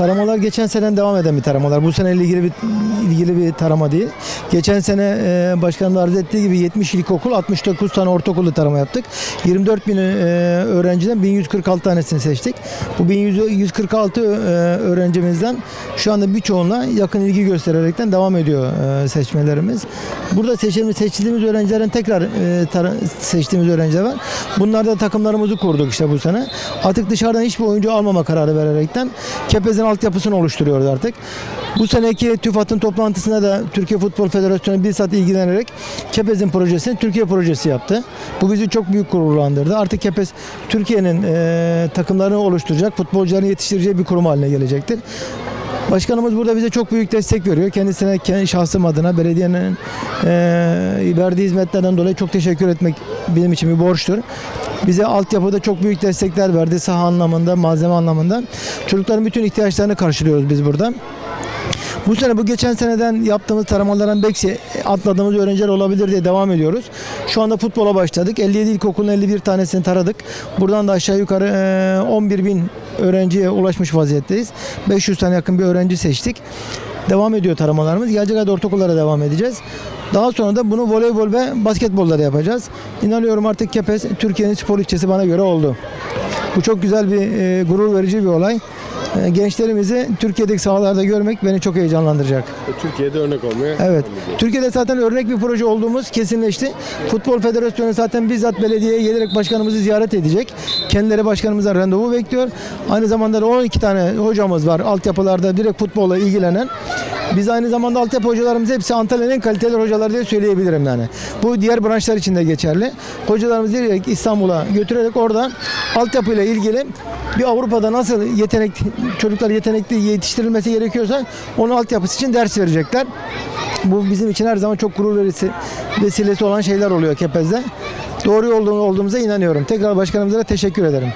Taramalar geçen sene devam eden bir taramalar. Bu sene ilgili bir ilgili bir tarama değil. Geçen sene e, başkanım arz ettiği gibi 70 ilkokul, 69 tane ortaokulda tarama yaptık. 24 bin e, öğrenciden 1146 tanesini seçtik. Bu 1146 e, öğrencimizden şu anda birçoğuna yakın ilgi göstererekten devam ediyor e, seçmelerimiz. Burada seçilmiş, seçtiğimiz öğrencilerin tekrar e, tara- seçtiğimiz öğrenciler var. Bunlarda takımlarımızı kurduk işte bu sene. Artık dışarıdan hiçbir oyuncu almama kararı vererekten Kepez'in altyapısını oluşturuyoruz artık. Bu seneki TÜFAD'ın toplantısında da Türkiye Futbol Federasyonu bizzat ilgilenerek Kepez'in projesini Türkiye projesi yaptı. Bu bizi çok büyük gururlandırdı. Artık Kepez Türkiye'nin e, takımlarını oluşturacak, futbolcularını yetiştireceği bir kurum haline gelecektir. Başkanımız burada bize çok büyük destek veriyor. Kendisine kendi şahsım adına belediyenin eee verdiği hizmetlerden dolayı çok teşekkür etmek benim için bir borçtur. Bize altyapıda çok büyük destekler verdi. Saha anlamında, malzeme anlamında. Çocukların bütün ihtiyaçlarını karşılıyoruz biz burada. Bu sene bu geçen seneden yaptığımız taramalardan belki atladığımız öğrenciler olabilir diye devam ediyoruz. Şu anda futbola başladık. 57 ilkokulun 51 tanesini taradık. Buradan da aşağı yukarı eee, 11 bin öğrenciye ulaşmış vaziyetteyiz. 500 tane yakın bir öğrenci seçtik. Devam ediyor taramalarımız. Gelecek ayda ortaokullara devam edeceğiz. Daha sonra da bunu voleybol ve basketbolda da yapacağız. İnanıyorum artık Kepez Türkiye'nin spor ilçesi bana göre oldu. Bu çok güzel bir e, gurur verici bir olay. E, gençlerimizi Türkiye'deki sahalarda görmek beni çok heyecanlandıracak. Türkiye'de örnek olmaya Evet. Türkiye'de zaten örnek bir proje olduğumuz kesinleşti. Futbol Federasyonu zaten bizzat belediyeye gelerek başkanımızı ziyaret edecek. Kendileri başkanımızdan randevu bekliyor. Aynı zamanda da 12 tane hocamız var altyapılarda direkt futbolla ilgilenen. Biz aynı zamanda altyapı hocalarımız hepsi Antalya'nın en kaliteli hocalar diye söyleyebilirim yani. Bu diğer branşlar için de geçerli. Hocalarımızı direkt İstanbul'a götürerek orada altyapıyla ilgili bir Avrupa'da nasıl yetenek çocuklar yetenekli yetiştirilmesi gerekiyorsa onun altyapısı için ders verecekler. Bu bizim için her zaman çok gurur verisi vesilesi olan şeyler oluyor Kepez'de. Doğru yolda olduğumuza inanıyorum. Tekrar başkanımıza teşekkür ederim.